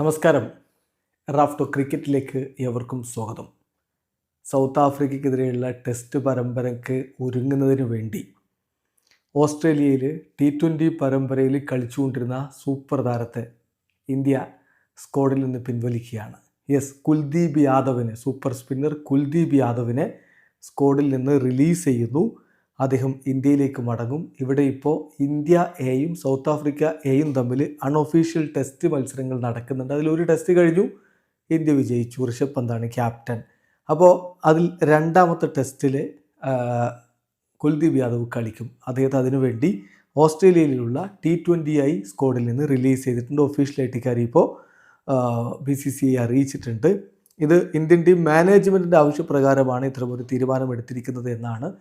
നമസ്കാരം. റാഫ്റ്റോ ക്രിക്കറ്റിലേക്ക് എവർക്കും സ്വാഗതം. South ആഫ്രിക്കയ്ക്കെതിരെയുള്ള test പരമ്പരയ്ക്ക് ഒരുങ്ങുന്നതിന് വേണ്ടി ഓസ്ട്രേലിയയിൽ ടി ട്വന്റി പരമ്പരയിൽ കളിച്ചുകൊണ്ടിരുന്ന സൂപ്പർ താരത്തെ ഇന്ത്യ സ്ക്വാഡിൽ നിന്ന് പിൻവലിക്കുകയാണ്. യെസ് കുൽദീപ് യാദവിനെ സൂപ്പർ സ്പിന്നർ കുൽദീപ് യാദവിനെ സ്ക്വാഡിൽ നിന്ന് റിലീസ് ചെയ്യുന്നു. അദ്ദേഹം ഇന്ത്യയിലേക്ക് മടങ്ങും. ഇവിടെ ഇപ്പോൾ ഇന്ത്യ എയും സൗത്ത് ആഫ്രിക്ക എയും തമ്മിൽ അൺഒഫീഷ്യൽ ടെസ്റ്റ് മത്സരങ്ങൾ നടക്കുന്നുണ്ട്. അതിലൊരു ടെസ്റ്റ് കഴിഞ്ഞു. ഇന്ത്യ വിജയിച്ചു. ഋഷഭ് പന്താണ് ക്യാപ്റ്റൻ അപ്പോൾ അതിൽ രണ്ടാമത്തെ ടെസ്റ്റിൽ കുൽദീപ് യാദവ് കളിക്കും. അദ്ദേഹത്തെ അതിനുവേണ്ടി ഓസ്ട്രേലിയയിലുള്ള ടി ട്വന്റി ഐ സ്ക്വാഡിൽ നിന്ന് റിലീസ് ചെയ്തിട്ടുണ്ട്. ഒഫീഷ്യലായിട്ട് ഇക്കാര്യം ഇപ്പോൾ ബി സി സി അറിയിച്ചിട്ടുണ്ട്. ഇത് ഇന്ത്യൻ ടീം മാനേജ്മെന്റിന്റെ ആവശ്യപ്രകാരമാണ് ഇത്തരമൊരു തീരുമാനമെടുത്തിരിക്കുന്നത് എന്നാണ്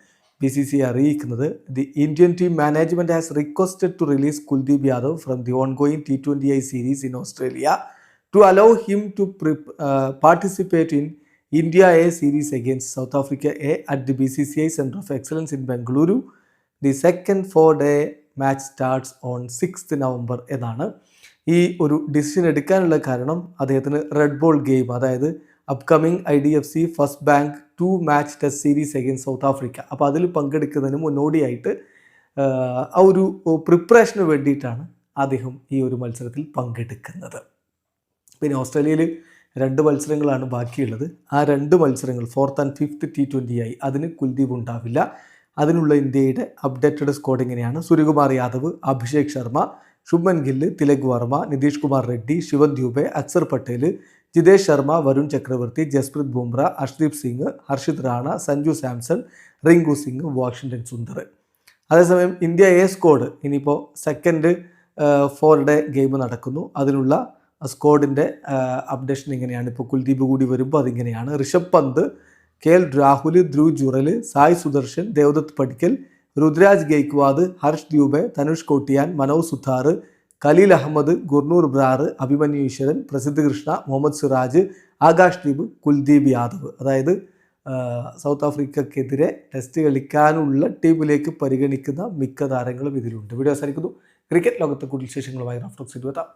ബി സി സി അറിയിക്കുന്നത് the Indian team management has requested to release Kuldeep Yadav from the ongoing T twenty I series in Australia to allow him to participate in India A series against South Africa A at the B C C I centre of excellence in Bengaluru. The second four day match starts on sixth November എന്നാണ് ഈ ഒരു decision എടുക്കാനുള്ള കാരണം. അദ്ദേഹത്തിന് red ball game അതായത് upcoming I D F C first bank two match test series against South Africa. അപ്പോൾ അതിൽ പങ്കെടുക്കുന്നതിന് മുന്നോടിയായിട്ട് ആ ഒരു പ്രിപ്പറേഷന് വേണ്ടിയിട്ടാണ് അദ്ദേഹം ഈ ഒരു മത്സരത്തിൽ പങ്കെടുക്കുന്നത്. പിന്നെ ഓസ്ട്രേലിയയിൽ രണ്ട് മത്സരങ്ങളാണ് ബാക്കിയുള്ളത്. ആ രണ്ട് മത്സരങ്ങൾ fourth and fifth T twenty ആയി. അതിന് കുൽദീപ് ഉണ്ടാവില്ല. അതിനുള്ള ഇന്ത്യയുടെ അപ്ഡേറ്റഡ് സ്കോഡ് ഇങ്ങനെയാണ് സൂര്യകുമാർ യാദവ് അഭിഷേക് ശർമ്മ ശുഭ്മൻ ഗില്ല് തിലക് വർമ്മ നിതീഷ് കുമാർ റെഡ്ഡി ശിവൻ ദ്യൂബെ അക്സർ പട്ടേൽ ജിതേഷ് ശർമ്മ വരുൺ ചക്രവർത്തി ജസ്പ്രീത് ബുംറ അഷ്ദീപ് സിംഗ് ഹർഷിത് റാണ സഞ്ജു സാംസൺ റിങ്കു സിംഗ് വാഷിംഗ്ടൺ സുന്ദർ അതേസമയം ഇന്ത്യ എ സ്ക്വാഡ് ഇനിയിപ്പോൾ സെക്കൻഡ് ഫോർ ഡേ ഗെയിം നടക്കുന്നു. അതിനുള്ള സ്ക്വാഡിന്റെ അപ്ഡേഷൻ ഇങ്ങനെയാണ്. ഇപ്പോൾ കുൽദീപ് കൂടി വരുമ്പോൾ അതിങ്ങനെയാണ്. ഋഷഭ് പന്ത് കെ എൽ രാഹുൽ ധ്രുവ് ജുറൽ സായ് സുദർശൻ ദേവദത്ത് പടിക്കൽ രുദ്രാജ് ഗെയ്ക്വാദ് ഹർഷ് ദ്യൂബെ തനുഷ് കോട്ടിയാൻ മനോജ് സുധാർ ഖലീൽ അഹമ്മദ് ഗുർനൂർ ബ്രാർ അഭിമന്യു ഈശ്വരൻ പ്രസിദ്ധ് കൃഷ്ണ മുഹമ്മദ് സിറാജ് ആകാശ് ദീപ് കുൽദീപ് യാദവ്. അതായത് സൗത്ത് ആഫ്രിക്കക്കെതിരെ ടെസ്റ്റ് കളിക്കാനുള്ള ടീമിലേക്ക് പരിഗണിക്കുന്ന മിക്ക താരങ്ങളും ഇതിലുണ്ട്. വീഡിയോ അവസാനിക്കുന്നു. ക്രിക്കറ്റ് ലോകത്തെ കൂടുതൽ വിശേഷങ്ങളുമായി റഫ്ലക്സ് എത്താം